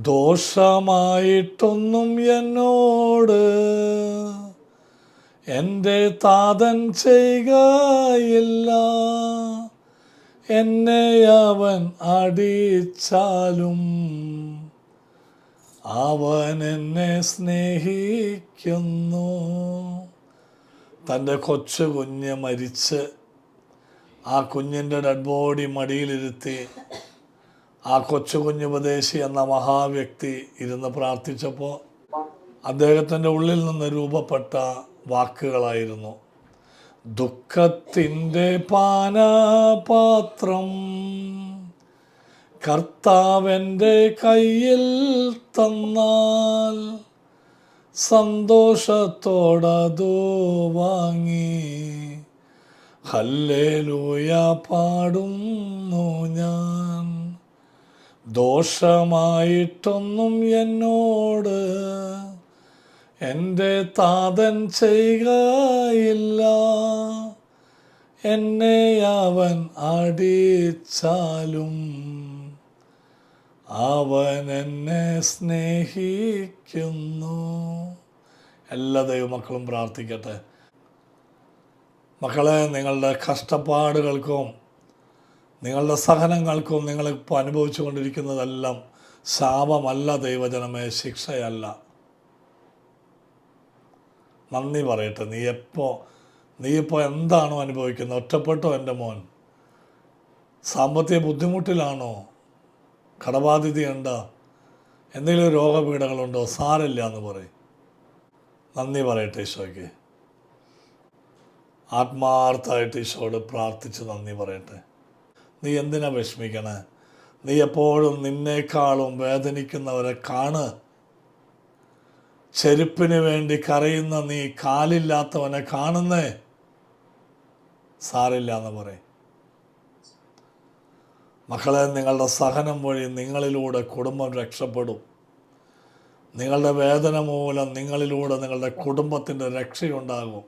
ദോഷമായിട്ടൊന്നും എന്നോട് എന്റെ താതൻ ചെയ്യുകയില്ല. എന്നെ അവൻ അടിച്ചാലും അവൻ എന്നെ സ്നേഹിക്കുന്നു. തന്റെ കൊച്ചു കുഞ്ഞ് മരിച്ച് ആ കുഞ്ഞിന്റെ ഡെഡ് ബോഡി മടിയിലിരുത്തി ആ കൊച്ചു കുഞ്ഞുപദേശി എന്ന മഹാവ്യക്തി ഇരുന്ന് പ്രാർത്ഥിച്ചപ്പോൾ അദ്ദേഹത്തിന്റെ ഉള്ളിൽ നിന്ന് രൂപപ്പെട്ട വാക്കുകളായിരുന്നു. ദുഃഖത്തിന്റെ പാനപാത്രം കർത്താവന്റെ കയ്യിൽ തന്നാൽ സന്തോഷത്തോടതു വാങ്ങി. ഹല്ലേലൂയ പാടുന്നു ഞാൻ. ദോഷമായിട്ടൊന്നും എന്നോട് എന്റെ താതൻ ചെയ്യുകയില്ല. എന്നെ അവൻ അടിച്ചാലും അവൻ എന്നെ സ്നേഹിക്കുന്നു. എല്ലാ ദൈവമക്കളും പ്രാർത്ഥിക്കട്ടെ. മക്കളെ നിങ്ങളുടെ കഷ്ടപ്പാടുകൾക്കും നിങ്ങളുടെ സഹനങ്ങൾക്കും നിങ്ങളിപ്പോൾ അനുഭവിച്ചു കൊണ്ടിരിക്കുന്നതെല്ലാം ശാപമല്ല ദൈവജനമേ ശിക്ഷയല്ല. നന്ദി പറയട്ടെ. നീ എപ്പോൾ നീ ഇപ്പോൾ എന്താണോ അനുഭവിക്കുന്നത്? ഒറ്റപ്പെട്ടോ എന്റെ മോൻ? സാമ്പത്തിക ബുദ്ധിമുട്ടിലാണോ? കടബാധ്യതയുണ്ട് എന്തെങ്കിലും രോഗപീഠകളുണ്ടോ സാരമില്ല എന്ന് പറയും. നന്ദി പറയട്ടെ ഈശോയ്ക്ക്. ആത്മാർത്ഥമായിട്ട് ഈശോയോട് പ്രാർത്ഥിച്ച് നന്ദി പറയട്ടെ. നീ എന്തിനാ വിഷമിക്കണേ? നീ എപ്പോഴും നിന്നേക്കാളും വേദനിക്കുന്നവരെ കാണ്. ചെരുപ്പിന് വേണ്ടി കരയുന്ന നീ കാലില്ലാത്തവനെ കാണുന്നേ. സാരില്ല എന്ന് പറയും. മക്കളെ നിങ്ങളുടെ സഹനം വഴി നിങ്ങളിലൂടെ കുടുംബം രക്ഷപ്പെടും. നിങ്ങളുടെ വേദന മൂലം നിങ്ങളിലൂടെ നിങ്ങളുടെ കുടുംബത്തിന്റെ രക്ഷയുണ്ടാകും.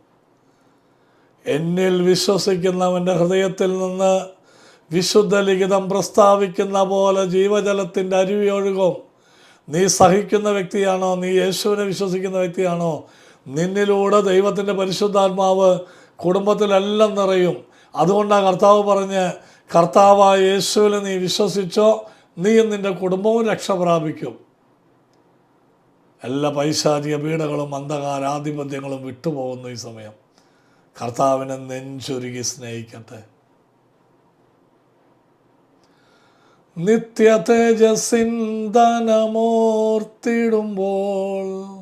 എന്നിൽ വിശ്വസിക്കുന്നവന്റെ ഹൃദയത്തിൽ നിന്ന് വിശുദ്ധ ലിഖിതം പ്രസ്താവിക്കുന്ന പോലെ ജീവജലത്തിന്റെ അരുവി ഒഴുകും നീ സഹിക്കുന്ന വ്യക്തിയാണോ? നീ യേശുവിനെ വിശ്വസിക്കുന്ന വ്യക്തിയാണോ? നിന്നിലൂടെ ദൈവത്തിന്റെ പരിശുദ്ധാത്മാവ് കുടുംബത്തിലെല്ലാം നിറയും. അതുകൊണ്ടാണ് കർത്താവ് പറഞ്ഞ് കർത്താവായ യേശുവിനെ നീ വിശ്വസിച്ചോ? നീയും നിന്റെ കുടുംബവും രക്ഷ പ്രാപിക്കും. എല്ലാ പൈശാചിക പീഡകളും അന്ധകാരാധിപത്യങ്ങളും വിട്ടുപോകുന്നു ഈ സമയം. കർത്താവിനെ നെഞ്ചൊരുകി സ്നേഹിക്കട്ടെ. നിത്യ തേജസിന്തനമോർത്തിടുമ്പോൾ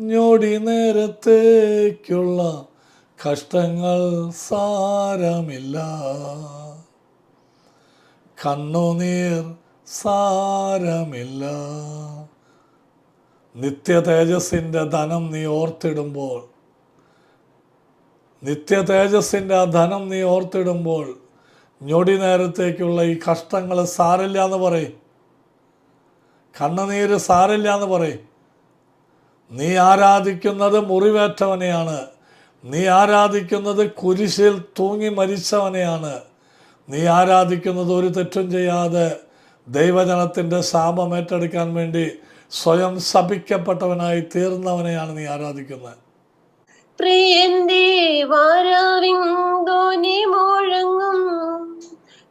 ഞൊടി നേരത്തേക്കുള്ള കഷ്ടങ്ങൾ സാരമില്ല. കണ്ണുനീർ സാരമില്ല. നിത്യ തേജസ്സിന്റെ ധനം നീ ഓർത്തിടുമ്പോൾ നിത്യ തേജസ്സിന്റെ ആ ധനം നീ ഓർത്തിടുമ്പോൾ ഞൊടി നേരത്തേക്കുള്ള ഈ കഷ്ടങ്ങൾ സാരില്ല എന്ന് പറയും. കണ്ണുനീര് സാരില്ല എന്ന് പറയും. നീ ആരാധിക്കുന്നത് മുറിവേറ്റവനെയാണ്. നീ ആരാധിക്കുന്നത് കുരിശിൽ തൂങ്ങി മരിച്ചവനെയാണ്. നീ ആരാധിക്കുന്നത് ഒരു തെറ്റും ചെയ്യാതെ ദൈവജനത്തിന്റെ ശാപം ഏറ്റെടുക്കാൻ വേണ്ടി സ്വയം ശപിക്കപ്പെട്ടവനായി തീർന്നവനെയാണ് നീ ആരാധിക്കുന്നത്. പ്രിയന്റെ വാരാവിന്തോനെ മുഴങ്ങും.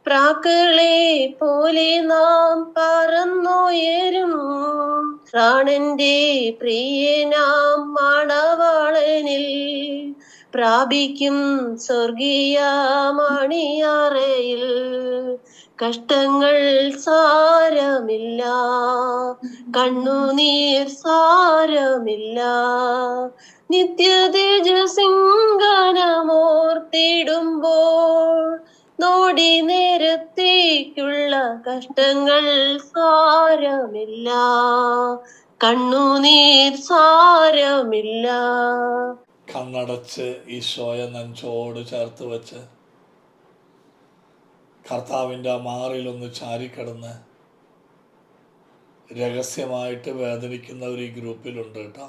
പ്രാക്കളെ പോലെ നാം പറന്നുയരും. പ്രാണന്റെ പ്രിയനാം മണവാളനിൽ പ്രാപിക്കും സ്വർഗീയ മണിയറയിൽ കഷ്ടങ്ങൾ സാരമില്ല കണ്ണുനീർ സാരമില്ല നിത്യ തേജസിംഗനമോർത്തിടുമ്പോൾ നോടി നേരത്തേക്കുള്ള കഷ്ടങ്ങൾ സാരമില്ല. കണ്ണുനീർ സാരമില്ല. കണ്ണടച്ച് ഈശോയെ നെഞ്ചോട് ചേർത്ത് വെച്ച് കർത്താവിന്റെ മാറിലൊന്ന് ചാരിക്കിടന്ന് രഹസ്യമായിട്ട് വേദനിക്കുന്നവർ ഈ ഗ്രൂപ്പിലുണ്ട് കേട്ടോ.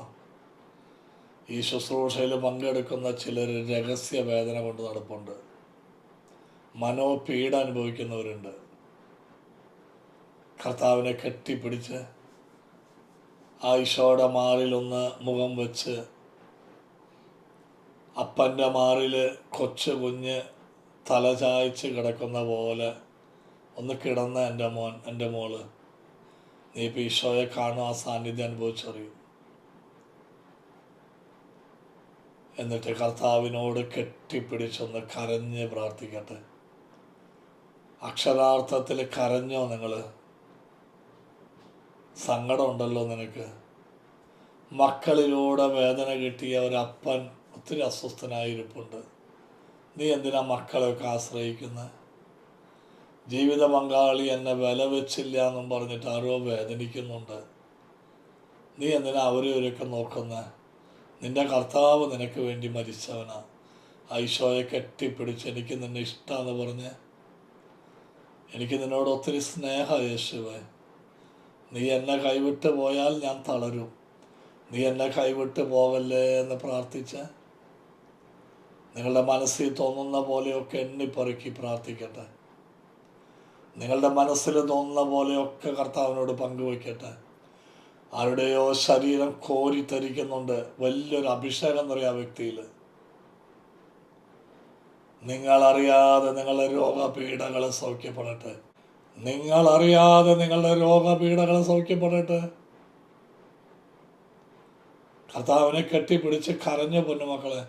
ഈ ശുശ്രൂഷയിൽ പങ്കെടുക്കുന്ന ചിലർ രഹസ്യ വേദന കൊണ്ട് നടപ്പുണ്ട്. മനോപീഡ അനുഭവിക്കുന്നവരുണ്ട്. കർത്താവിനെ കെട്ടിപ്പിടിച്ച് ആ ഈശോയുടെ മാറിലൊന്ന് മുഖം വെച്ച് അപ്പന്റെ മാറിൽ കൊച്ചു കുഞ്ഞ് തലചായ്ച്ച് കിടക്കുന്ന പോലെ ഒന്ന് കിടന്ന എന്റെ മോൻ എന്റെ മോൾ നീ ഇപ്പം ഈശോയെ കാണും ആ സാന്നിധ്യം അനുഭവിച്ചറിയും. എന്നിട്ട് കർത്താവിനോട് കെട്ടിപ്പിടിച്ചൊന്ന് കരഞ്ഞ് പ്രാർത്ഥിക്കട്ടെ. അക്ഷരാർത്ഥത്തിൽ കരഞ്ഞോ നിങ്ങൾ സങ്കടമുണ്ടല്ലോ നിനക്ക്. മക്കളിലൂടെ വേദന കിട്ടിയ ഒരപ്പൻ ഒത്തിരി അസ്വസ്ഥനായിരിപ്പുണ്ട്. നീ എന്തിനാ മക്കളെയൊക്കെ ആശ്രയിക്കുന്നത് ജീവിത പങ്കാളി എന്നെ വില വെച്ചില്ല എന്നും പറഞ്ഞിട്ട് ആരോ വേദനിക്കുന്നുണ്ട്. നീ എന്തിനാ അവരെയൊക്കെ നോക്കുന്നത് നിന്റെ കർത്താവ് നിനക്ക് വേണ്ടി മരിച്ചവനാ. ഐശോയെ കെട്ടിപ്പിടിച്ച് എനിക്ക് നിന്നെ ഇഷ്ടമെന്ന് പറഞ്ഞ് എനിക്ക് നിന്നോട് ഒത്തിരി സ്നേഹ യേശുവേ. നീ എന്നെ കൈവിട്ട് പോയാൽ ഞാൻ തളരും. നീ എന്നെ കൈവിട്ട് പോകല്ലേ എന്ന് പ്രാർത്ഥിച്ച് നിങ്ങളുടെ മനസ്സിൽ തോന്നുന്ന പോലെയൊക്കെ എണ്ണിപ്പറുക്കി പ്രാർത്ഥിക്കട്ടെ. നിങ്ങളുടെ മനസ്സിൽ തോന്നുന്ന പോലെയൊക്കെ കർത്താവിനോട് പങ്കുവയ്ക്കട്ടെ. ആരുടെയോ ശരീരം കോരി തരിക്കുന്നുണ്ട്. വലിയൊരു അഭിഷേകം എന്ന് പറയാം വ്യക്തിയിൽ. നിങ്ങളറിയാതെ നിങ്ങളുടെ രോഗപീഠകൾ സൗഖ്യപ്പെടട്ടെ. നിങ്ങളറിയാതെ നിങ്ങളുടെ രോഗപീഠകൾ സൗഖ്യപ്പെടട്ടെ. കർത്താവിനെ കെട്ടിപ്പിടിച്ച് കരഞ്ഞ പൊന്നുമക്കളെ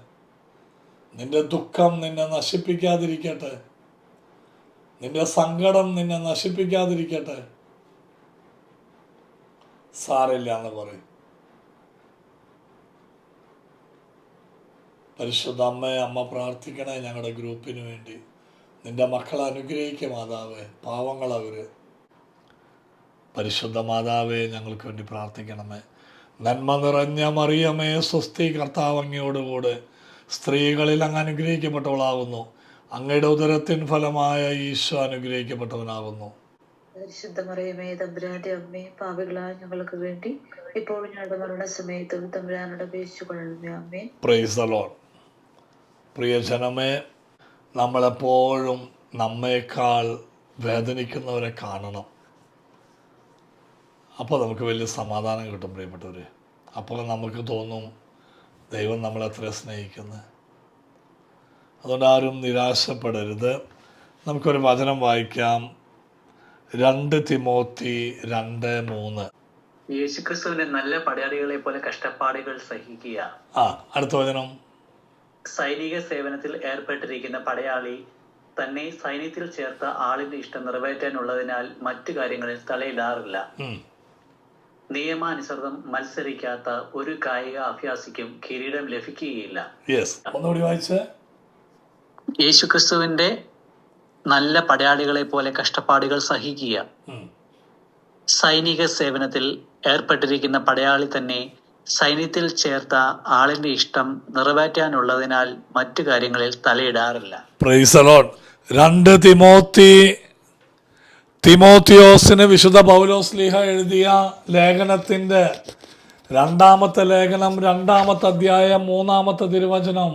നിന്റെ ദുഃഖം നിന്നെ നശിപ്പിക്കാതിരിക്കട്ടെ. നിന്റെ സങ്കടം നിന്നെ നശിപ്പിക്കാതിരിക്കട്ടെ. സാരില്ല എന്ന് പറയും. പരിശുദ്ധ അമ്മയെ അമ്മ പ്രാർത്ഥിക്കണേ ഞങ്ങളുടെ ഗ്രൂപ്പിന് വേണ്ടി. നിന്റെ മക്കളെ അനുഗ്രഹിക്കുക മാതാവേ പാവങ്ങളവര് പരിശുദ്ധ മാതാവേ ഞങ്ങൾക്ക് വേണ്ടി പ്രാർത്ഥിക്കണമേ. നന്മ നിറഞ്ഞ മറിയമേ സ്വസ്തി കർത്താവങ്ങിയോടുകൂടെ സ്ത്രീകളിൽ അങ്ങ് അനുഗ്രഹിക്കപ്പെട്ടവളാകുന്നു അങ്ങയുടെ ഉദരത്തിൻ ഫലമായ ഈശോ അനുഗ്രഹിക്കപ്പെട്ടവനാകുന്നു പരിശുദ്ധ മറിയമേ തമ്പുരാന്റെ അമ്മേ പാപികളായ ഞങ്ങൾക്ക് വേണ്ടി ഇപ്പോഴും ഞങ്ങളുടെ മരണസമയത്തും തമ്പുരാനോട് അപേക്ഷിച്ചുകൊള്ളണമേ അമ്മേ പ്രൈസ് അലോൺ പ്രിയജനമേ നമ്മളെപ്പോഴും നമ്മേക്കാൾ വേദനിക്കുന്നവരെ കാണണം. അപ്പോൾ നമുക്ക് വലിയ സമാധാനം കിട്ടും പ്രിയപ്പെട്ടവർ അപ്പോൾ നമുക്ക് തോന്നും ദൈവം നമ്മളെത്ര സ്നേഹിക്കുന്നത് അതുകൊണ്ട് ആരും നിരാശപ്പെടരുത്. നമുക്കൊരു വചനം വായിക്കാം. രണ്ട് തിമോത്തി രണ്ട് മൂന്ന്. യേശുക്രിസ്തുവിന്റെ നല്ല പടയാളികളെ പോലെ കഷ്ടപ്പാടുകൾ സഹിക്കുക. ആ അടുത്ത വചനം. സൈനിക സേവനത്തിൽ ഏർപ്പെട്ടിരിക്കുന്ന പടയാളി തന്നെ സൈന്യത്തിൽ ചേർത്ത ആളിന്റെ ഇഷ്ടം നിറവേറ്റാനുള്ളതിനാൽ മറ്റു കാര്യങ്ങളിൽ തലയിടാറില്ല. നിയമാനുസൃതം മത്സരിക്കാത്ത ഒരു കായിക അഭ്യാസിക്കും കിരീടം ലഭിക്കുകയില്ല. യേശുക്രിസ്തുവിന്റെ നല്ല പടയാളികളെ പോലെ കഷ്ടപ്പാടുകൾ സഹിക്കുക. സൈനിക സേവനത്തിൽ ഏർപ്പെട്ടിരിക്കുന്ന പടയാളി തന്നെ സൈന്യത്തിൽ ചേർത്ത ആളിന്റെ ഇഷ്ടം നിറവേറ്റാനുള്ളതിനാൽ മറ്റു കാര്യങ്ങളിൽ തലയിടാറില്ല. രണ്ട് തിമോത്തി തിമോത്തിയോസിന് വിശുദ്ധ പൗലോസ് ലീഹ എഴുതിയ ലേഖനത്തിന്റെ രണ്ടാമത്തെ ലേഖനം രണ്ടാമത്തെ അധ്യായം മൂന്നാമത്തെ തിരുവചനം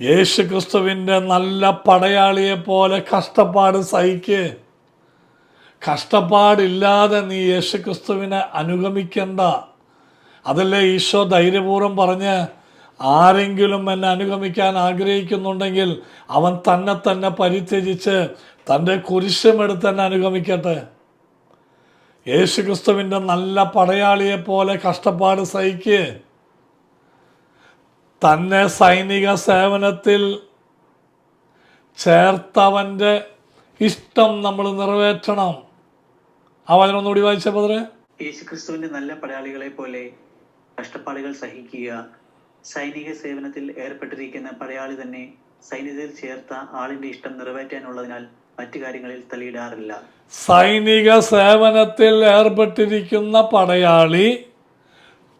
യേശു ക്രിസ്തുവിന്റെ നല്ല പടയാളിയെ പോലെ കഷ്ടപ്പാട് സഹിക്ക്. കഷ്ടപ്പാടില്ലാതെ നീ യേശു ക്രിസ്തുവിനെ അനുഗമിക്കണ്ട. അതല്ലേ ഈശോ ധൈര്യപൂർവം പറഞ്ഞ് ആരെങ്കിലും എന്നെ അനുഗമിക്കാൻ ആഗ്രഹിക്കുന്നുണ്ടെങ്കിൽ അവൻ തന്നെ തന്നെ പരിത്യജിച്ച് തന്റെ കുരിശുമെടുത്ത് എന്നെ അനുഗമിക്കട്ടെ. യേശു ക്രിസ്തുവിന്റെ നല്ല പടയാളിയെപ്പോലെ കഷ്ടപ്പാട് സഹിക്ക്. തന്നെ സൈനിക സേവനത്തിൽ ചേർത്തവന്റെ ഇഷ്ടം നമ്മൾ നിറവേറ്റണം. ആ വചനം ഒന്നുകൂടി വായിച്ച പതറേ യേശുക്രിസ്തുവിന്റെ നല്ല പടയാളികളെ പോലെ കഷ്ടപ്പാടുകൾ സഹിക്കുക സൈനിക സേവനത്തിൽ ഏർപ്പെട്ടിരിക്കുന്ന പടയാളി തന്നെ സൈന്യത്തിൽ ചേർത്ത ആളിന്റെ ഇഷ്ടം നിറവേറ്റാനുള്ളതിനാൽ മറ്റു കാര്യങ്ങളിൽ തലയിടാറില്ല. സൈനിക സേവനത്തിൽ ഏർപ്പെട്ടിരിക്കുന്ന പടയാളി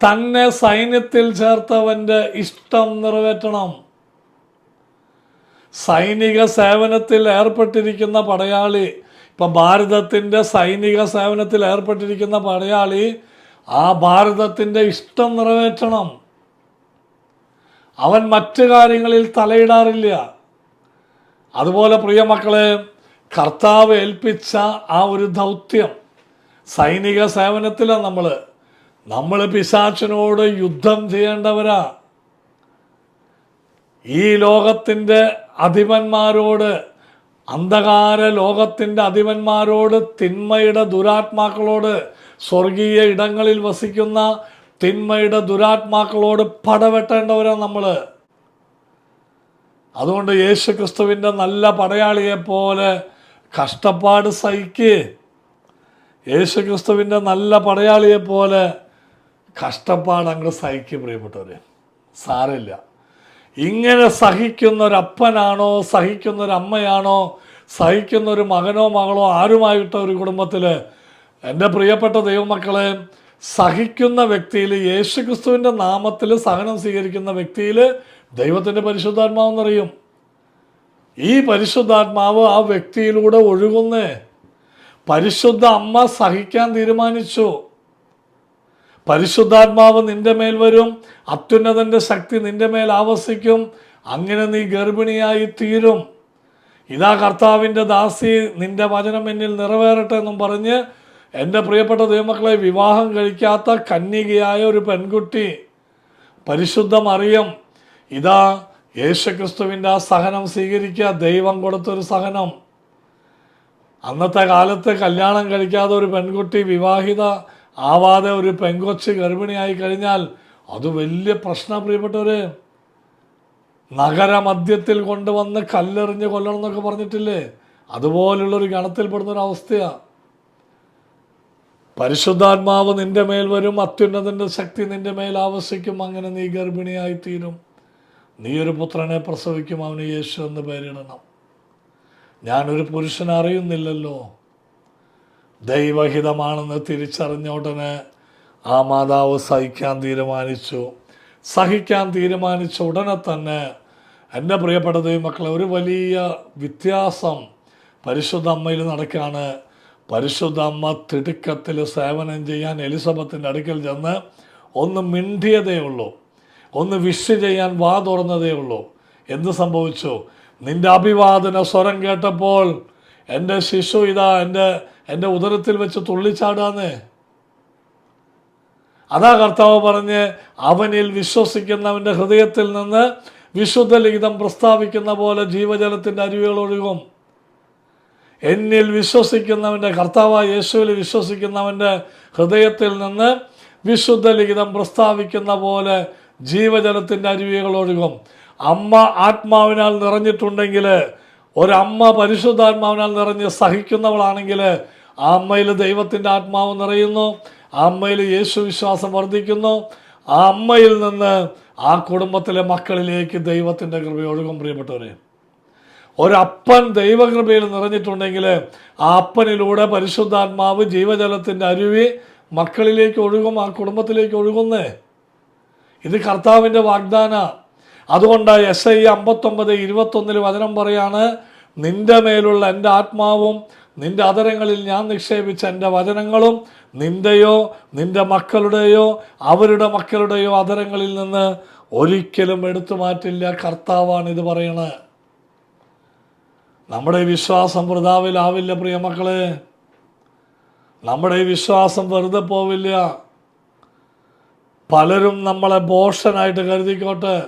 തന്നെ സൈന്യത്തിൽ ചേർത്തവന്റെ ഇഷ്ടം നിറവേറ്റണം. സൈനിക സേവനത്തിൽ ഏർപ്പെട്ടിരിക്കുന്ന പടയാളി ഇപ്പം ഭാരതത്തിന്റെ സൈനിക സേവനത്തിൽ ഏർപ്പെട്ടിരിക്കുന്ന പടയാളി ആ ഭാരതത്തിന്റെ ഇഷ്ടം നിറവേറ്റണം. അവൻ മറ്റു കാര്യങ്ങളിൽ തലയിടാറില്ല. അതുപോലെ പ്രിയ മക്കളെ കർത്താവ് ഏൽപ്പിച്ച ആ ഒരു ദൗത്യം സൈനിക സേവനത്തിലാണ് നമ്മൾ നമ്മൾ പിശാച്ചിനോട് യുദ്ധം ചെയ്യേണ്ടവരാ. ഈ ലോകത്തിന്റെ അധിപന്മാരോട് അന്ധകാര ലോകത്തിന്റെ അധിപന്മാരോട് തിന്മയുടെ ദുരാത്മാക്കളോട് സ്വർഗീയ ഇടങ്ങളിൽ വസിക്കുന്ന തിന്മയുടെ ദുരാത്മാക്കളോട് പടവെട്ടേണ്ടവരാ നമ്മൾ. അതുകൊണ്ട് യേശു ക്രിസ്തുവിന്റെ നല്ല പടയാളിയെ പോലെ കഷ്ടപ്പാട് സഹിക്ക്. യേശു ക്രിസ്തുവിന്റെ നല്ല പടയാളിയെ പോലെ കഷ്ടപ്പാട് സഹിക്കും പ്രിയപ്പെട്ടവരെ. സാരമില്ല. ഇങ്ങനെ സഹിക്കുന്ന ഒരു അപ്പനാണോ സഹിക്കുന്ന ഒരു അമ്മയാണോ സഹിക്കുന്ന ഒരു മകനോ മകളോ ആരുമായിട്ട ഒരു കുടുംബത്തിൽ എന്റെ പ്രിയപ്പെട്ട ദൈവമക്കളെ സഹിക്കുന്ന വ്യക്തിയിൽ യേശു ക്രിസ്തുവിന്റെ നാമത്തിൽ സഹനം സ്വീകരിക്കുന്ന വ്യക്തിയിൽ ദൈവത്തിന്റെ പരിശുദ്ധാത്മാവെന്നറിയും ഈ പരിശുദ്ധാത്മാവ് ആ വ്യക്തിയിലൂടെ ഒഴുകുന്നേ. പരിശുദ്ധ അമ്മ സഹിക്കാൻ തീരുമാനിച്ചു. പരിശുദ്ധാത്മാവ് നിന്റെ മേൽ വരും അത്യുന്നതന്റെ ശക്തി നിന്റെ മേൽ ആവസിക്കും അങ്ങനെ നീ ഗർഭിണിയായി തീരും. ഇതാ കർത്താവിന്റെ ദാസി നിന്റെ വചനം എന്നിൽ നിറവേറട്ടെ എന്നും പറഞ്ഞ് എന്റെ പ്രിയപ്പെട്ട ദൈവമക്കളെ വിവാഹം കഴിക്കാത്ത കന്യകയായ ഒരു പെൺകുട്ടി പരിശുദ്ധ മറിയം ഇതാ യേശുക്രിസ്തുവിന്റെ ആ സഹനം സ്വീകരിക്കുക ദൈവം കൊടുത്തൊരു സഹനം. അന്നത്തെ കാലത്ത് കല്യാണം കഴിക്കാത്ത ഒരു പെൺകുട്ടി വിവാഹിത ആവാതെ ഒരു പെങ്കൊച്ച് ഗർഭിണിയായി കഴിഞ്ഞാൽ അത് വലിയ പ്രശ്ന പ്രിയപ്പെട്ടവര്. നഗരമധ്യത്തിൽ കൊണ്ടുവന്ന് കല്ലെറിഞ്ഞ് കൊല്ലണം എന്നൊക്കെ പറഞ്ഞിട്ടില്ലേ? അതുപോലുള്ളൊരു ഗണത്തിൽപ്പെടുന്ന ഒരു അവസ്ഥയാണ് പരിശുദ്ധാത്മാവ് നിന്റെ മേൽ വരും അത്യുന്നതിന്റെ ശക്തി നിന്റെ മേൽ ആവശ്യിക്കും അങ്ങനെ നീ ഗർഭിണിയായി തീരും. നീ ഒരു പുത്രനെ പ്രസവിക്കും അവന് യേശു എന്ന് പേരിടണം. ഞാനൊരു പുരുഷനെ അറിയുന്നില്ലല്ലോ. ദൈവഹിതമാണെന്ന് തിരിച്ചറിഞ്ഞ ഉടനെ ആ മാതാവ് സഹിക്കാൻ തീരുമാനിച്ചു. സഹിക്കാൻ തീരുമാനിച്ച ഉടനെ തന്നെ എന്റെ പ്രിയപ്പെട്ട ദൈവമക്കളെ ഒരു വലിയ വ്യത്യാസം പരിശുദ്ധ അമ്മയിൽ നടക്കുകയാണ്. പരിശുദ്ധ അമ്മ തിടുക്കത്തിൽ സേവനം ചെയ്യാൻ എലിസബത്തിന്റെ അടുക്കൽ ചെന്ന് ഒന്ന് മിണ്ടിയതേ ഉള്ളൂ. ഒന്ന് വിഷ് ചെയ്യാൻ വാ തുറന്നതേ ഉള്ളൂ. എന്ത് സംഭവിച്ചു? നിന്റെ അഭിവാദന സ്വരം കേട്ടപ്പോൾ എന്റെ ശിശു ഇതാ എന്റെ എന്റെ ഉദരത്തിൽ വെച്ച് തുള്ളിച്ചാടാന്നേ. അതാ കർത്താവ് പറഞ്ഞ് അവനിൽ വിശ്വസിക്കുന്നവന്റെ ഹൃദയത്തിൽ നിന്ന് വിശുദ്ധ ലിഖിതം പ്രസ്താവിക്കുന്ന പോലെ ജീവജലത്തിന്റെ അരുവികൾ ഒഴുകും. എന്നിൽ വിശ്വസിക്കുന്നവന്റെ കർത്താവായ യേശുവിൽ വിശ്വസിക്കുന്നവന്റെ ഹൃദയത്തിൽ നിന്ന് വിശുദ്ധ ലിഖിതം പ്രസ്താവിക്കുന്ന പോലെ ജീവജലത്തിന്റെ അരുവികൾ ഒഴുകും. അമ്മ ആത്മാവിനാൽ നിറഞ്ഞിട്ടുണ്ടെങ്കിൽ ഒരമ്മ പരിശുദ്ധാത്മാവിനാൽ നിറഞ്ഞ് സഹിക്കുന്നവളാണെങ്കിൽ ആ അമ്മയിൽ ദൈവത്തിന്റെ ആത്മാവ് നിറയുന്നു. ആ അമ്മയിൽ യേശു വിശ്വാസം വർദ്ധിക്കുന്നു. ആ അമ്മയിൽ നിന്ന് ആ കുടുംബത്തിലെ മക്കളിലേക്ക് ദൈവത്തിന്റെ കൃപ ഒഴുകും പ്രിയപ്പെട്ടവരെ ഒരപ്പൻ ദൈവകൃപയിൽ നിറഞ്ഞിട്ടുണ്ടെങ്കിൽ ആ അപ്പനിലൂടെ പരിശുദ്ധാത്മാവ് ജീവജലത്തിന്റെ അരുവി മക്കളിലേക്ക് ഒഴുകും ആ കുടുംബത്തിലേക്ക് ഒഴുകുന്നേ. ഇത് കർത്താവിന്റെ വാഗ്ദാന. അതുകൊണ്ട് എസ് ഐ അമ്പത്തൊമ്പത് ഇരുപത്തൊന്നിൽ വചനം പറയാണ് നിന്റെ മേലുള്ള എന്റെ ആത്മാവും നിന്റെ അതരങ്ങളിൽ ഞാൻ നിക്ഷേപിച്ച എന്റെ വചനങ്ങളും നിന്റെയോ നിന്റെ മക്കളുടെയോ അവരുടെ മക്കളുടെയോ അതരങ്ങളിൽ നിന്ന് ഒരിക്കലും എടുത്തു മാറ്റില്ല. കർത്താവാണ് ഇത് പറയണത് നമ്മുടെ വിശ്വാസം വൃതാവിലാവില്ല പ്രിയമക്കളെ നമ്മുടെ ഈ വിശ്വാസം വെറുതെ പോവില്ല. പലരും നമ്മളെ ബോഷനായിട്ട് കരുതിക്കോട്ടെ.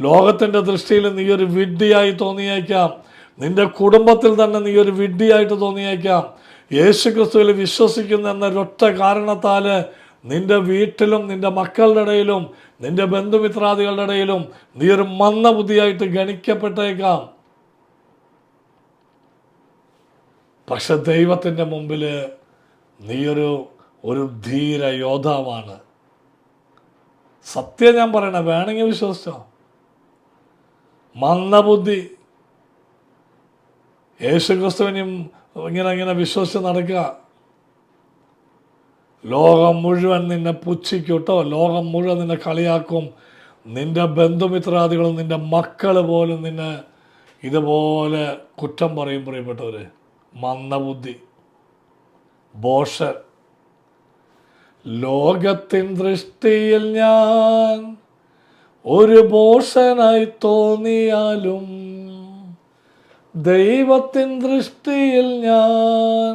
ലോകത്തിന്റെ ദൃഷ്ടിയിൽ നീ ഒരു വിഡ്ഢിയായി തോന്നിയേക്കാം. നിന്റെ കുടുംബത്തിൽ തന്നെ നീ ഒരു വിഡ്ഢിയായിട്ട് തോന്നിയേക്കാം. യേശു ക്രിസ്തുവിൽ വിശ്വസിക്കുന്ന എന്നൊരൊറ്റ കാരണത്താൽ നിന്റെ വീട്ടിലും നിന്റെ മക്കളുടെ ഇടയിലും നിന്റെ ബന്ധുമിത്രാദികളുടെ ഇടയിലും നീ ഒരു മന്ദബുദ്ധിയായിട്ട് ഗണിക്കപ്പെട്ടേക്കാം. പക്ഷെ ദൈവത്തിന്റെ മുമ്പിൽ നീയൊരു ഒരു ധീര യോദ്ധാവാണ്. സത്യം ഞാൻ പറയണേ വേണമെങ്കിൽ വിശ്വസിച്ചോ? മന്ദബുദ്ധി. യേശു ക്രിസ്തുവിനും ഇങ്ങനെ ഇങ്ങനെ വിശ്വസിച്ച് നടക്കുക. ലോകം മുഴുവൻ നിന്നെ പുച്ഛിക്കൂട്ടോ ലോകം മുഴുവൻ നിന്നെ കളിയാക്കും. നിന്റെ ബന്ധുമിത്രാദികളും നിന്റെ മക്കൾ പോലും നിന്നെ ഇതുപോലെ കുറ്റം പറയും പ്രിയപ്പെട്ടവര്. മന്ദബുദ്ധി. ബോഷൻ. ലോകത്തിൻ ദൃഷ്ടിയിൽ ഞാൻ ഒരു ബോഷനായി തോന്നിയാലും ദൈവത്തിൻ ദൃഷ്ടിയിൽ ഞാൻ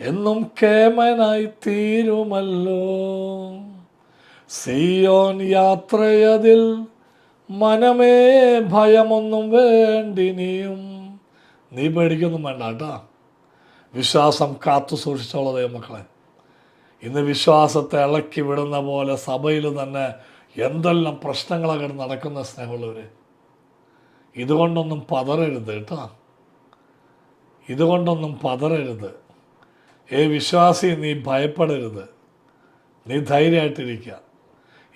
എന്നും കേമനായി തീരുമല്ലോ. സിയോൻ യാത്രയതിൽ മനമേ ഭയമൊന്നും വേണ്ടിനിയും നീ പേടിക്കൊന്നും വേണ്ട കേട്ടാ. വിശ്വാസം കാത്തു സൂക്ഷിച്ചോളതേ മക്കളെ ഇന്ന് വിശ്വാസത്തെ ഇളക്കി വിടുന്ന പോലെ സഭയിൽ തന്നെ എന്തെല്ലാം പ്രശ്നങ്ങളൊക്കെ നടക്കുന്ന സ്നേഹമുള്ളവർ ഇതുകൊണ്ടൊന്നും പതറരുത് കേട്ടോ. ഇതുകൊണ്ടൊന്നും പതറരുത്. ഏ വിശ്വാസി നീ ഭയപ്പെടരുത്. നീ ധൈര്യമായിട്ടിരിക്കുക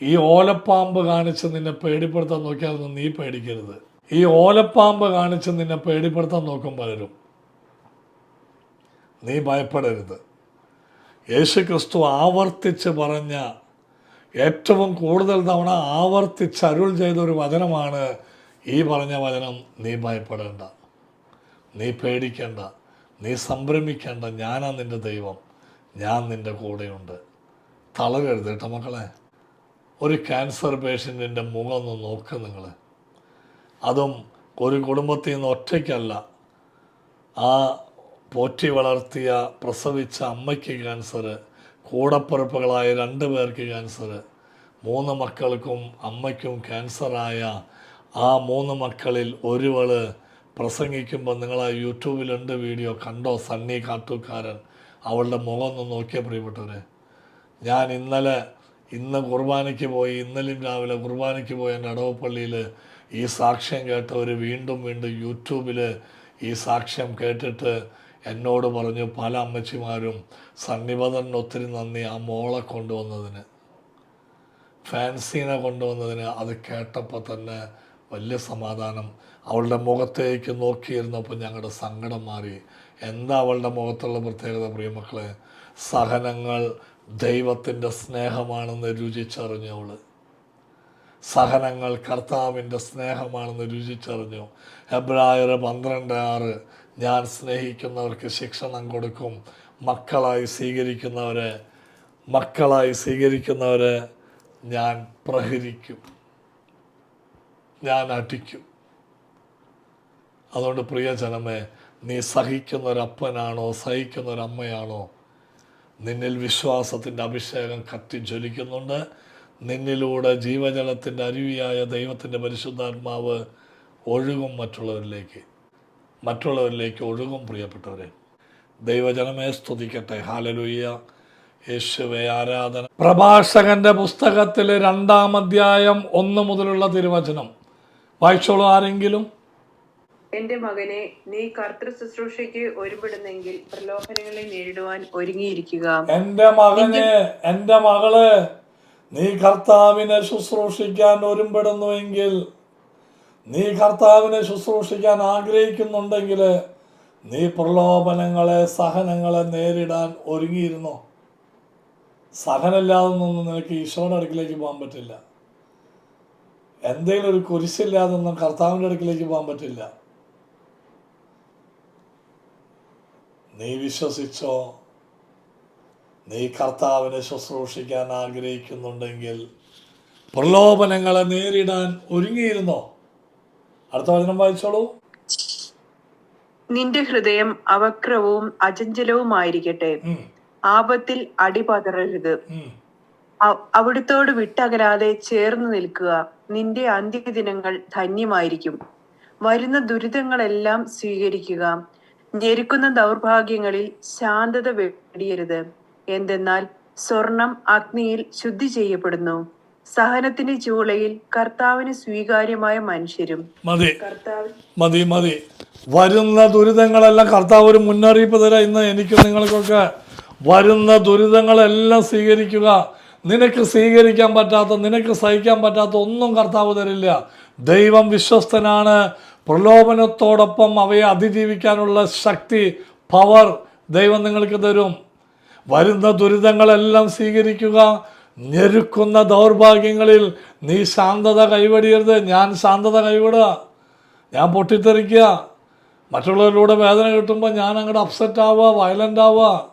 ഈ ഓലപ്പാമ്പ് കാണിച്ച് നിന്നെ പേടിപ്പെടുത്താൻ നോക്കിയാൽ നീ പേടിക്കരുത്. ഈ ഓലപ്പാമ്പ് കാണിച്ച് നിന്നെ പേടിപ്പെടുത്താൻ നോക്കും പലരും. നീ ഭയപ്പെടരുത്. യേശു ക്രിസ്തു ആവർത്തിച്ച് പറഞ്ഞ ഏറ്റവും കൂടുതൽ തവണ ആവർത്തിച്ച് അരുൾ ചെയ്ത ഒരു വചനമാണ് ഈ പറഞ്ഞ വചനം നീ ഭയപ്പെടേണ്ട. നീ പേടിക്കേണ്ട. നീ സംഭ്രമിക്കേണ്ട. ഞാനാ നിന്റെ ദൈവം. ഞാൻ നിന്റെ കൂടെയുണ്ട്. തളരരുത് കേട്ടോ മക്കളെ. ഒരു ക്യാൻസർ പേഷ്യന്റിന്റെ മുഖം ഒന്ന് നോക്ക് നിങ്ങൾ അതും ഒരു കുടുംബത്തിൽ നിന്ന് ഒറ്റയ്ക്കല്ല. ആ പോറ്റി വളർത്തിയ പ്രസവിച്ച അമ്മയ്ക്ക് ക്യാൻസർ കൂടപ്പിറപ്പുകളായ രണ്ട് പേർക്ക് ക്യാൻസർ മൂന്ന് മക്കൾക്കും അമ്മയ്ക്കും ക്യാൻസറായ ആ മൂന്ന് മക്കളിൽ ഒരുവൾ പ്രസംഗിക്കുമ്പോൾ നിങ്ങൾ ആ യൂട്യൂബിലുണ്ട് വീഡിയോ കണ്ടോ? സണ്ണി കാട്ടൂക്കാരൻ അവളുടെ മുഖം ഒന്ന് നോക്കിയ പ്രിയപ്പെട്ടവരെ. ഞാൻ ഇന്നലെ ഇന്ന് കുർബാനയ്ക്ക് പോയി ഇന്നലെയും രാവിലെ കുർബാനയ്ക്ക് പോയി എന്റെ അടവപ്പള്ളിയിൽ ഈ സാക്ഷ്യം കേട്ടവർ വീണ്ടും വീണ്ടും യൂട്യൂബിൽ ഈ സാക്ഷ്യം കേട്ടിട്ട് എന്നോട് പറഞ്ഞു പല അമ്മച്ചിമാരും സന്നിപതന് ഒത്തിരി നന്ദി ആ മോളെ കൊണ്ടുവന്നതിന്. ഫാൻസീനെ കൊണ്ടുവന്നതിന് അത് കേട്ടപ്പോൾ തന്നെ വലിയ സമാധാനം. അവളുടെ മുഖത്തേക്ക് നോക്കിയിരുന്നപ്പോൾ ഞങ്ങളുടെ സങ്കടം മാറി. എന്താ അവളുടെ മുഖത്തുള്ള പ്രത്യേകത പ്രിയമക്കളെ? സഹനങ്ങൾ ദൈവത്തിന്റെ സ്നേഹമാണെന്ന് രുചിച്ചറിഞ്ഞവൾ സഹനങ്ങൾ കർത്താവിന്റെ സ്നേഹമാണെന്ന് രുചിച്ചറിഞ്ഞു. എബ്രായർ പന്ത്രണ്ട് ആറ് ഞാൻ സ്നേഹിക്കുന്നവർക്ക് ശിക്ഷണം കൊടുക്കും. മക്കളായി സ്വീകരിക്കുന്നവരെ മക്കളായി സ്വീകരിക്കുന്നവരെ ഞാൻ പ്രഹരിക്കും. ഞാൻ അടിക്കും. അതുകൊണ്ട് പ്രിയജനമേ നീ സഹിക്കുന്നൊരപ്പനാണോ സഹിക്കുന്നൊരമ്മയാണോ? നിന്നിൽ വിശ്വാസത്തിന്റെ അഭിഷേകം കത്തി ജ്വലിക്കുന്നുണ്ട്. നിന്നിലൂടെ ജീവജലത്തിന്റെ അരുവിയായ ദൈവത്തിന്റെ പരിശുദ്ധാത്മാവ് ഒഴുകും മറ്റുള്ളവരിലേക്ക്. മറ്റുള്ളവരിലേക്ക് ഒഴുകും പ്രിയപ്പെട്ടവരെ. ദൈവജനമേ സ്തുതിക്കട്ടെ. ഹാലലുയ്യ യേശുവെ ആരാധന. പ്രഭാഷകന്റെ പുസ്തകത്തിലെ രണ്ടാം അധ്യായം ഒന്ന് മുതലുള്ള തിരുവചനം. വായിച്ചോളൂ ആരെങ്കിലും. എന്റെ മകനെ നീ കർത്തൃ ശുശ്രൂഷയ്ക്ക് ഒരുപെടുന്നെങ്കിൽ പ്രലോഭനങ്ങളെ നേരിടുവാൻ ഒരുങ്ങിയിരിക്കുക. എന്റെ മകനെ എന്റെ മകൾ നീ കർത്താവിനെ ശുശ്രൂഷിക്കാൻ ഒരുമ്പെടുന്നുവെങ്കിൽ നീ കർത്താവിനെ ശുശ്രൂഷിക്കാൻ ആഗ്രഹിക്കുന്നുണ്ടെങ്കിൽ നീ പ്രലോഭനങ്ങളെ സഹനങ്ങളെ നേരിടാൻ ഒരുങ്ങിയിരുന്നോ? സഹനമില്ലാതെ ഒന്നും നിനക്ക് ഈശോയുടെ അടുക്കിലേക്ക് പോകാൻ പറ്റില്ല. എന്തെങ്കിലും ഒരു കുരിശില്ലാതെ ഒന്നും കർത്താവിന്റെ അടുക്കിലേക്ക് പോകാൻ പറ്റില്ല. നീ വിശ്വസിച്ചോ? നീ കർത്താവിനെ ശുശ്രൂഷിക്കാൻ ആഗ്രഹിക്കുന്നുണ്ടെങ്കിൽ പ്രലോഭനങ്ങളെ നേരിടാൻ ഒരുങ്ങിയിരുന്നോ? അടുത്ത വചനം വായിച്ചോളൂ. നിന്റെ ഹൃദയം അവക്രവും അചഞ്ചലവുമായിരിക്കട്ടെ. ആയിരിക്കട്ടെ ആപത്തിൽ അടിപതറരുത്. അവിടുത്തോട് വിട്ടകലാതെ ചേർന്ന് നിൽക്കുക നിന്റെ അന്ത്യദിനങ്ങൾ ധന്യമായിരിക്കും. വരുന്ന ദുരിതങ്ങളെല്ലാം സ്വീകരിക്കുക. ഞെരുക്കുന്ന ദൗർഭാഗ്യങ്ങളിൽ ശാന്തത വെടിയരുത്. എന്തെന്നാൽ സ്വർണം അഗ്നിയിൽ ശുദ്ധി ചെയ്യപ്പെടുന്നു. സഹനത്തിന്റെ ചൂളയിൽ കർത്താവിന് സ്വീകാര്യമായ മനുഷ്യരും. മതി. മതി മതി. വരുന്ന ദുരിതങ്ങളെല്ലാം കർത്താവ് ഒരു മുന്നറിയിപ്പ് തരാം ഇന്ന് എനിക്കും നിങ്ങൾക്കൊക്കെ. വരുന്ന ദുരിതങ്ങളെല്ലാം സ്വീകരിക്കുക. നിനക്ക് സ്വീകരിക്കാൻ പറ്റാത്ത നിനക്ക് സഹിക്കാൻ പറ്റാത്ത ഒന്നും കർത്താവ് തരില്ല. ദൈവം വിശ്വസ്തനാണ്. പ്രലോഭനത്തോടൊപ്പം അവയെ അതിജീവിക്കാനുള്ള ശക്തി പവർ ദൈവം നിങ്ങൾക്ക് തരും. വരുന്ന ദുരിതങ്ങളെല്ലാം സ്വീകരിക്കുക. ഞെരുക്കുന്ന ദൗർഭാഗ്യങ്ങളിൽ നീ ശാന്തത കൈവടിയരുത്. ഞാൻ ശാന്തത കൈവിടുക. ഞാൻ പൊട്ടിത്തെറിക്കുക. മറ്റുള്ളവരിലൂടെ വേദന കിട്ടുമ്പോൾ ഞാൻ അങ്ങോട്ട് അപ്സെറ്റ് ആവുക വയലന്റ് ആവുക.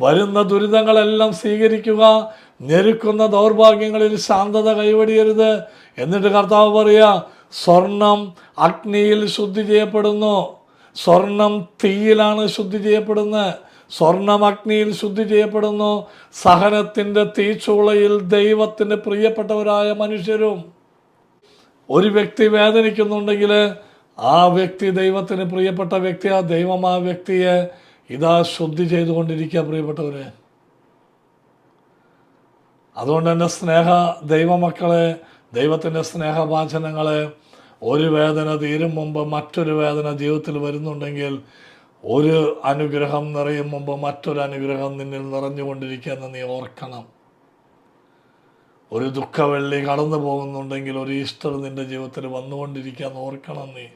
വരുന്ന ദുരിതങ്ങളെല്ലാം സ്വീകരിക്കുക. ഞെരുക്കുന്ന ദൗർഭാഗ്യങ്ങളിൽ ശാന്തത കൈവടിയരുത്. എന്നിട്ട് കർത്താവ് പറയുക സ്വർണം അഗ്നിയിൽ ശുദ്ധി ചെയ്യപ്പെടുന്നു. സ്വർണം തീയിലാണ് ശുദ്ധി ചെയ്യപ്പെടുന്നത്. സ്വർണം അഗ്നിയിൽ ശുദ്ധി ചെയ്യപ്പെടുന്നു. സഹനത്തിന്റെ തീച്ചൂളയിൽ ദൈവത്തിന് പ്രിയപ്പെട്ടവരായ മനുഷ്യരും. ഒരു വ്യക്തി വേദനിക്കുന്നുണ്ടെങ്കിൽ ആ വ്യക്തി ദൈവത്തിന് പ്രിയപ്പെട്ട വ്യക്തി ആ ദൈവം ആ വ്യക്തിയെ ഇതാ ശുദ്ധി ചെയ്തുകൊണ്ടിരിക്കുക പ്രിയപ്പെട്ടവരെ. അതുകൊണ്ട് തന്നെ സ്നേഹ ദൈവമക്കളെ ദൈവത്തിന്റെ സ്നേഹവാചനങ്ങളെ ഒരു വേദന തീരും മുമ്പ് മറ്റൊരു വേദന ജീവിതത്തിൽ വരുന്നുണ്ടെങ്കിൽ ഒരു അനുഗ്രഹം നിറയും മുമ്പ് മറ്റൊരു അനുഗ്രഹം നിന്നിൽ നിറഞ്ഞുകൊണ്ടിരിക്കുകയെന്ന് നീ ഓർക്കണം. ഒരു ദുഃഖവെള്ളി കടന്നു പോകുന്നുണ്ടെങ്കിൽ ഒരു ഈസ്റ്റർ നിന്റെ ജീവിതത്തിൽ വന്നുകൊണ്ടിരിക്കുകയെന്ന് ഓർക്കണം നീ.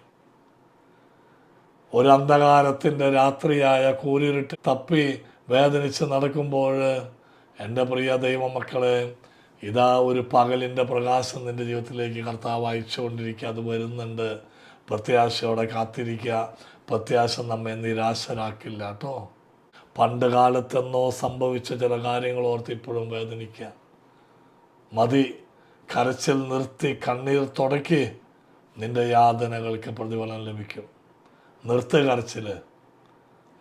ഒരു അന്ധകാരത്തിന്റെ രാത്രിയായ കൂരിരുട്ട് തപ്പി വേദനിച്ച് നടക്കുമ്പോൾ എന്റെ പ്രിയ ദൈവമക്കളെ ഇതാ ഒരു പകലിന്റെ പ്രകാശം നിന്റെ ജീവിതത്തിലേക്ക് കർത്താവ് അയച്ചുകൊണ്ടിരിക്കുക. അത് വരുന്നുണ്ട്. പ്രത്യാശയോടെ കാത്തിരിക്കുക. പ്രത്യാശ നമ്മെ നിരാശരാക്കില്ല കേട്ടോ പണ്ട് കാലത്തെന്നോ സംഭവിച്ച ചില കാര്യങ്ങൾ ഓർത്ത് ഇപ്പോഴും വേദനിക്കുക. മതി കരച്ചിൽ നിർത്തി കണ്ണീർ തുടക്കി നിന്റെ യാതനകൾക്ക് പ്രതിഫലം ലഭിക്കും. നിർത്ത് കരച്ചിൽ.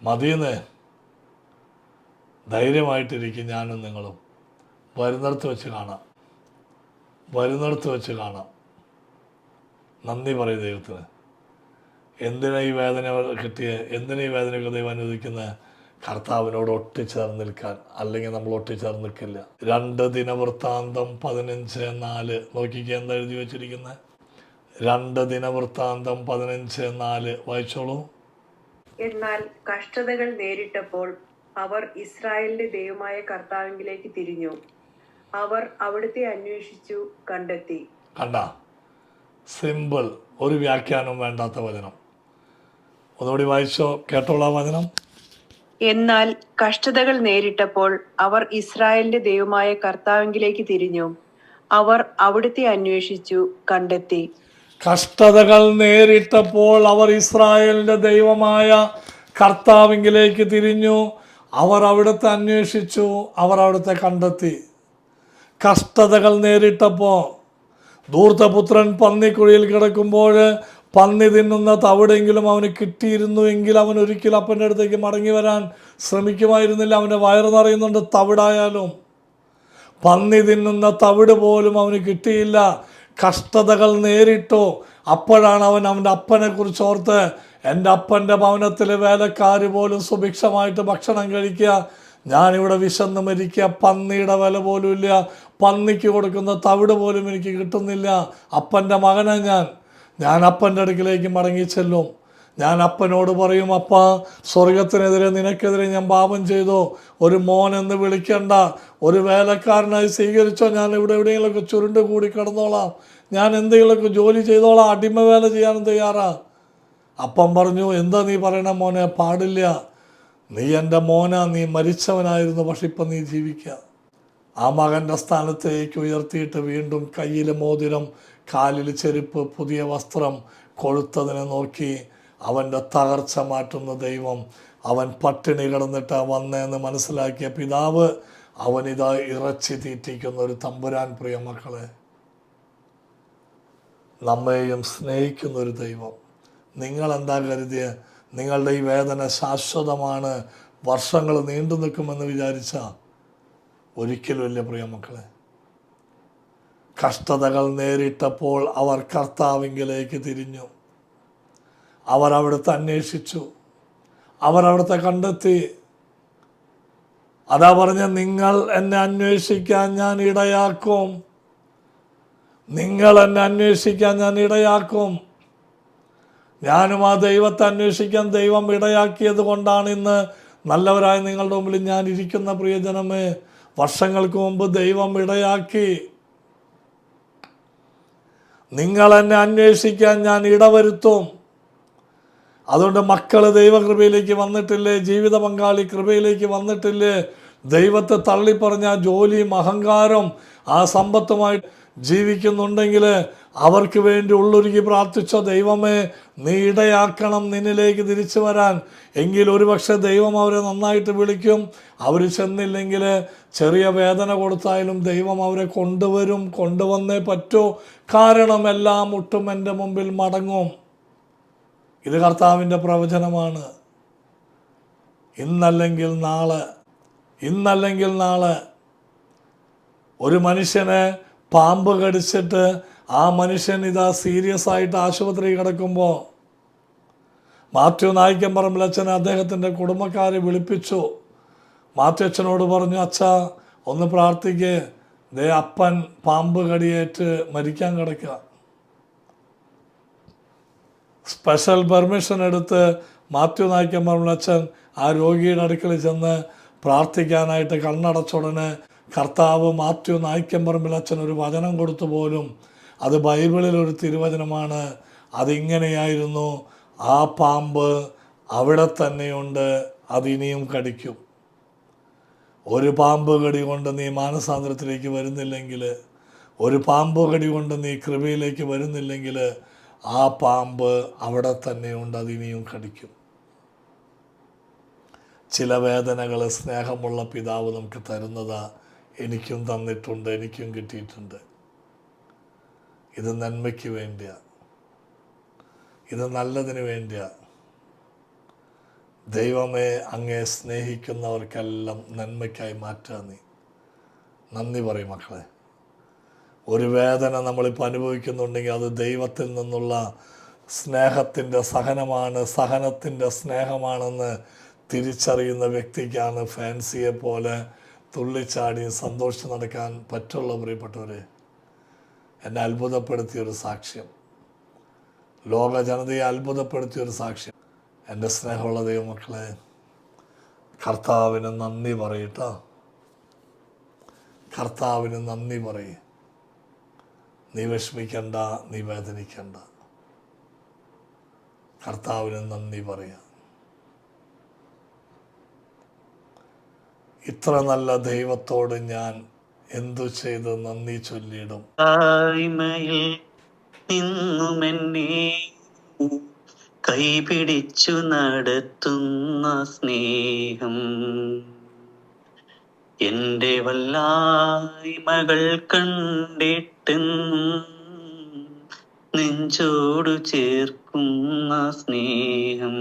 മതിയെന്ന് ധൈര്യമായിട്ടിരിക്കും ഞാനും നിങ്ങളും. വരുന്നിടത്ത് വെച്ച് കാണാം. വരുന്നിടത്ത് വെച്ച് കാണാം. നന്ദി പറയും ദൈവത്തിന്. എന്തിനാ ഈ വേദന കിട്ടിയ? എന്തിനാ ഈ വേദനയൊക്കെ ദൈവം അനുവദിക്കുന്നത് കർത്താവിനോട് ഒട്ടിച്ചേർന്ന് നിൽക്കാൻ. അല്ലെങ്കിൽ നമ്മൾ ഒട്ടിച്ചേർന്ന് നിൽക്കില്ല. രണ്ട് ദിനവൃത്താന്തം പതിനഞ്ച് നാല്. നോക്കിക്കുക എന്താ എഴുതി വെച്ചിരിക്കുന്നത് രണ്ട് ദിനവൃത്താന്തം പതിനഞ്ച് നാല്. വായിച്ചോളൂ. എന്നാൽ കഷ്ടതകൾ നേരിട്ടപ്പോൾ അവർ ഇസ്രായേലിന്റെ ദൈവമായ കർത്താവിലേക്ക് തിരിഞ്ഞു. അവർ അവിടുത്തെ അന്വേഷിച്ചു കണ്ടെത്തി. കണ്ട? സിമ്പിൾ. ഒരു വ്യാഖ്യാനം വേണ്ടാത്ത വചനം. ഒന്നുകൂടി വായിച്ചോ കേട്ടോളാം വചനം. എന്നാൽ കഷ്ടതകൾ നേരിട്ടപ്പോൾ അവർ ഇസ്രായേലിന്റെ ദൈവമായ കർത്താവിങ്കിലേക്ക് തിരിഞ്ഞു. അവർ അവിടുത്തെ അന്വേഷിച്ചു കണ്ടെത്തി. കഷ്ടതകൾ നേരിട്ടപ്പോൾ അവർ ഇസ്രായേലിന്റെ ദൈവമായ കർത്താവിങ്കിലേക്ക് തിരിഞ്ഞു. അവർ അവിടുത്തെ അന്വേഷിച്ചു അവർ അവിടുത്തെ കണ്ടെത്തി. കഷ്ടതകൾ നേരിട്ടപ്പോൾ ധൂർത്തപുത്രൻ പന്നിക്കുഴിയിൽ കിടക്കുമ്പോൾ പന്നി തിന്നുന്ന തവിടെങ്കിലും അവന് കിട്ടിയിരുന്നു എങ്കിൽ അവൻ ഒരിക്കലും അപ്പന്റെ അടുത്തേക്ക് മടങ്ങി വരാൻ ശ്രമിക്കുമായിരുന്നില്ല. അവന്റെ വയറ് നിറയുന്നുണ്ട് തവിടായാലും. പന്നി തിന്നുന്ന തവിട് പോലും അവന് കിട്ടിയില്ല. കഷ്ടതകൾ നേരിട്ടോ. അപ്പോഴാണ് അവൻ അവന്റെ അപ്പനെ കുറിച്ച് ഓർത്ത് എന്റെ അപ്പന്റെ ഭവനത്തിലെ വേലക്കാർ പോലും സുഭിക്ഷമായിട്ട് ഭക്ഷണം കഴിക്കുക. ഞാനിവിടെ വിശന്ന് മരിക്കുക. പന്നിയുടെ വില പോലും ഇല്ല. പന്നിക്ക് കൊടുക്കുന്ന തവിട് പോലും എനിക്ക് കിട്ടുന്നില്ല. അപ്പന്റെ മകനാണ് ഞാൻ. ഞാൻ അപ്പന്റെ അടുക്കിലേക്ക് മടങ്ങി ചെല്ലും. ഞാൻ അപ്പനോട് പറയും അപ്പ സ്വർഗത്തിനെതിരെ നിനക്കെതിരെ ഞാൻ പാപം ചെയ്തു. ഒരു മോൻ എന്ന് വിളിക്കണ്ട. ഒരു വേലക്കാരനായി സ്വീകരിച്ചോ? ഞാൻ ഇവിടെ എവിടെയെങ്കിലുമൊക്കെ ചുരുണ്ട് കൂടി കിടന്നോളാം. ഞാൻ എന്തെങ്കിലുമൊക്കെ ജോലി ചെയ്തോളാം. അടിമ വേല ചെയ്യാനും തയ്യാറാ. അപ്പം പറഞ്ഞു എന്താ നീ പറയണ മോനെ? പാടില്ല. നീ എന്റെ മോന. നീ മരിച്ചവനായിരുന്നു. പക്ഷെ ഇപ്പം നീ ജീവിക്കുക ആ മകന്റെ സ്ഥാനത്തേക്ക് ഉയർത്തിയിട്ട് വീണ്ടും കയ്യിൽ മോതിരം കാലിൽ ചെരുപ്പ് പുതിയ വസ്ത്രം കൊഴുത്തതിനെ നോക്കി അവന്റെ തകർച്ച മാറ്റുന്ന ദൈവം അവൻ പട്ടിണി കിടന്നിട്ട് വന്നതെന്ന് മനസ്സിലാക്കിയ പിതാവ് അവനിതാ ഇറച്ചി തീറ്റിക്കുന്ന ഒരു തമ്പുരാൻ പ്രിയ മക്കളെ. നമ്മെയും സ്നേഹിക്കുന്ന ഒരു ദൈവം. നിങ്ങൾ എന്താ കരുതിയ? നിങ്ങളുടെ ഈ വേദന ശാശ്വതമാണ്. വർഷങ്ങൾ നീണ്ടു നിൽക്കുമെന്ന് വിചാരിച്ച ഒരിക്കലുമില്ല പ്രിയ മക്കളെ. കഷ്ടതകൾ നേരിട്ടപ്പോൾ അവർ കർത്താവിങ്കിലേക്ക് തിരിഞ്ഞു. അവർ അവിടുത്തെ അന്വേഷിച്ചു. അവർ അവിടുത്തെ കണ്ടെത്തി. അതാ പറഞ്ഞ നിങ്ങൾ എന്നെ അന്വേഷിക്കാൻ ഞാൻ ഇടയാക്കും. നിങ്ങൾ എന്നെ അന്വേഷിക്കാൻ ഞാൻ ഇടയാക്കും. ഞാനും ആ ദൈവത്തെ അന്വേഷിക്കാൻ ദൈവം ഇടയാക്കിയത് കൊണ്ടാണ് ഇന്ന് നല്ലവരായ നിങ്ങളുടെ മുമ്പിൽ ഞാൻ ഇരിക്കുന്ന പ്രിയജനമേ. വർഷങ്ങൾക്ക് മുമ്പ് ദൈവം ഇടയാക്കി. നിങ്ങൾ എന്നെ അന്വേഷിക്കാൻ ഞാൻ ഇടവരുത്തും. അതുകൊണ്ട് മക്കൾ ദൈവകൃപയിലേക്ക് വന്നിട്ടില്ലേ? ജീവിത പങ്കാളി കൃപയിലേക്ക് വന്നിട്ടില്ലേ? ദൈവത്തെ തള്ളിപ്പറഞ്ഞ ജോലിയും അഹങ്കാരം ആ സമ്പത്തുമായി ജീവിക്കുന്നുണ്ടെങ്കിൽ അവർക്ക് വേണ്ടി ഉള്ളൊരുക്കി പ്രാർത്ഥിച്ച ദൈവമേ നീ ഇടയാക്കണം നിന്നിലേക്ക് തിരിച്ചു വരാൻ. എങ്കിൽ ഒരുപക്ഷെ ദൈവം അവരെ നന്നായിട്ട് വിളിക്കും. അവർ ചെന്നില്ലെങ്കിൽ ചെറിയ വേദന കൊടുത്തായാലും ദൈവം അവരെ കൊണ്ടുവരും കൊണ്ടുവന്നേ പറ്റൂ. കാരണം എല്ലാം ഒട്ടും എന്റെ മുമ്പിൽ മടങ്ങും. ഇത് കർത്താവിന്റെ പ്രവചനമാണ്. ഇന്നല്ലെങ്കിൽ നാളെ ഇന്നല്ലെങ്കിൽ നാളെ ഒരു മനുഷ്യനെ പാമ്പ് കടിച്ചിട്ട് ആ മനുഷ്യൻ ഇതാ സീരിയസ് ആയിട്ട് ആശുപത്രി കിടക്കുമ്പോൾ മാത്യു നായിക്കമ്പറമ്പിലച്ഛൻ അദ്ദേഹത്തിന്റെ കുടുംബക്കാരെ വിളിപ്പിച്ചു. മാത്യു അച്ഛനോട് പറഞ്ഞു അച്ഛ ഒന്ന് പ്രാർത്ഥിക്ക്. ദേ അപ്പൻ പാമ്പ് കടിയേറ്റ് മരിക്കാൻ കിടക്കുക. സ്പെഷ്യൽ പെർമിഷൻ എടുത്ത് മാത്യു നായിക്കൻ അച്ഛൻ ആ രോഗിയുടെ അടുക്കൽ ചെന്ന് പ്രാർത്ഥിക്കാനായിട്ട് കണ്ണടച്ചുടനെ കർത്താവ് മാത്യു അച്ഛൻ ഒരു വചനം കൊടുത്തു പോലും അത് ബൈബിളിൽ ഒരു തിരുവചനമാണ്. അതിങ്ങനെയായിരുന്നു ആ പാമ്പ് അവിടെ തന്നെയുണ്ട് അതിനിയും കടിക്കും. ഒരു പാമ്പ് കടി കൊണ്ട് നീ മാനസാന്തരത്തിലേക്ക് വരുന്നില്ലെങ്കിൽ ഒരു പാമ്പ് കടി കൊണ്ട് നീ കൃപയിലേക്ക് വരുന്നില്ലെങ്കിൽ ആ പാമ്പ് അവിടെ തന്നെയുണ്ട് അതിനിയും കടിക്കും. ചില വേദനകൾ സ്നേഹമുള്ള പിതാവ് നമുക്ക് തരുന്നതാ എനിക്കും തന്നിട്ടുണ്ട് എനിക്കും കിട്ടിയിട്ടുണ്ട്. ഇത് നന്മയ്ക്ക് വേണ്ടിയാണ് ഇത് നല്ലതിന് വേണ്ടിയാ. ദൈവമേ അങ്ങേ സ്നേഹിക്കുന്നവർക്കെല്ലാം നന്മയ്ക്കായി മാറ്റുക നീ. നന്ദി പറയും മക്കളെ. ഒരു വേദന നമ്മളിപ്പോൾ അനുഭവിക്കുന്നുണ്ടെങ്കിൽ അത് ദൈവത്തിൽ നിന്നുള്ള സ്നേഹത്തിന്റെ സഹനമാണ് സഹനത്തിന്റെ സ്നേഹമാണെന്ന് തിരിച്ചറിയുന്ന വ്യക്തിക്കാണ് ഫാൻസിയെ പോലെ തുള്ളിച്ചാടി സന്തോഷം നടക്കാൻ പറ്റുള്ള പ്രിയപ്പെട്ടവരെ എന്നെ അത്ഭുതപ്പെടുത്തിയൊരു സാക്ഷ്യം. ലോക ജനതയെ അത്ഭുതപ്പെടുത്തിയൊരു സാക്ഷ്യം. എന്റെ സ്നേഹമുള്ള ദൈവമക്കളെ കർത്താവിന് നന്ദി പറയട്ടോ. കർത്താവിന് നന്ദി പറയും. നീ വിഷമിക്കണ്ട നീ വേദനിക്കണ്ട. കർത്താവിന് നന്ദി പറയാം. ഇത്ര നല്ല ദൈവത്തോട് ഞാൻ എന്തു ചെയ്ത് നന്ദി ചൊല്ലിയിടും? കൈപിടിച്ചു നടത്തുന്ന സ്നേഹം. എന്റെ വല്ലായ്മകൾ കണ്ടിട്ട് നെഞ്ചോടു ചേർക്കുന്ന സ്നേഹം.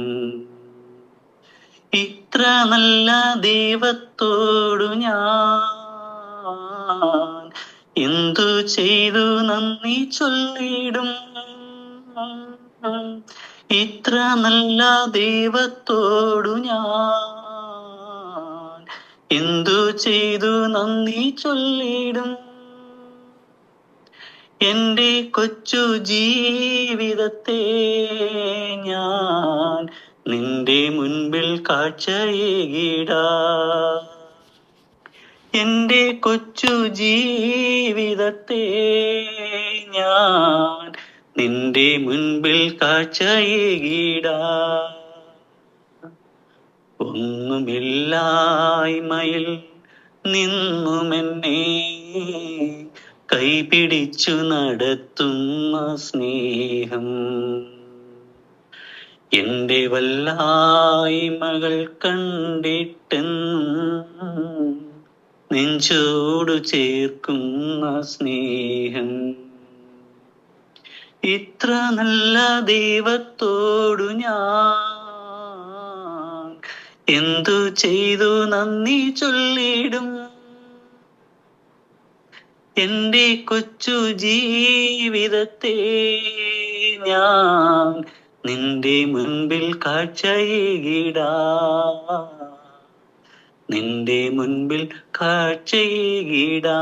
ഇത്ര നല്ല ദൈവത്തോടു ഞാൻ എന്തു ചെയ്തു നന്ദി ചൊല്ലിടും. ഇത്ര നല്ല ദൈവത്തോടു ഞാൻ എന്തു ചെയ്തു നന്ദി ചൊല്ലിടും? എന്റെ കൊച്ചു ജീവിതത്തെ ഞാൻ നിന്റെ മുൻപിൽ കാഴ്ചയേകിടാ. എന്റെ കൊച്ചു ജീവിതത്തെ ഞാൻ നിന്റെ മുൻപിൽ കാഴ്ചയേകിടാ. ഒന്നുമില്ലായ്മയിൽ നിന്നുമെന്നെ കൈപിടിച്ചു നടത്തുന്ന സ്നേഹം. എന്റെ വല്ലായ്മകൾ കണ്ടിട്ടെന്നും നെഞ്ചോടു ചേർക്കുന്ന സ്നേഹം. ഇത്ര നല്ല ദൈവത്തോടു ഞാൻ എന്തു ചെയ്തു നന്ദി ചൊല്ലിടും? എന്റെ കൊച്ചു ജീവിതത്തെ ഞാൻ നിന്റെ മുൻപിൽ കാഴ്ചയിടാ. നിന്റെ മുൻപിൽ കാഴ്ചയേകിടാ